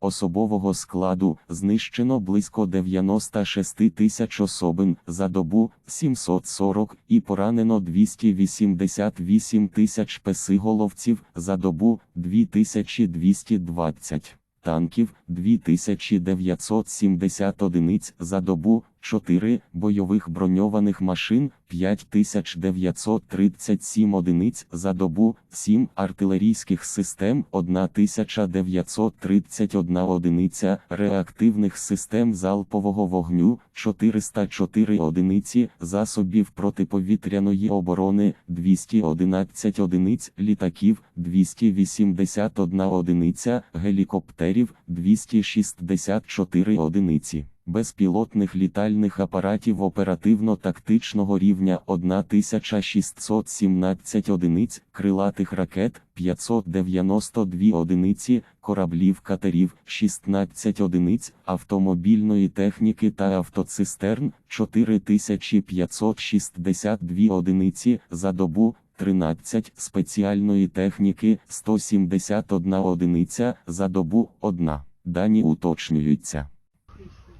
Особового складу знищено близько 96 тисяч особин за добу 740 і поранено 288 тисяч песиголовців за добу 2220 танків 2970 одиниць за добу, 4 бойових броньованих машин 5937 одиниць за добу, 7 артилерійських систем 1931 одиниця, реактивних систем залпового вогню 404 одиниці, засобів протиповітряної оборони 211 одиниць, літаків 281 одиниця, гелікоптерів 264 одиниці. Безпілотних літальних апаратів оперативно-тактичного рівня 1617 одиниць, крилатих ракет 592 одиниці, кораблів катерів 16 одиниць, автомобільної техніки та автоцистерн 4562 одиниці за добу. 13 спеціальної техніки 171 одиниця за добу 1. Дані уточнюються.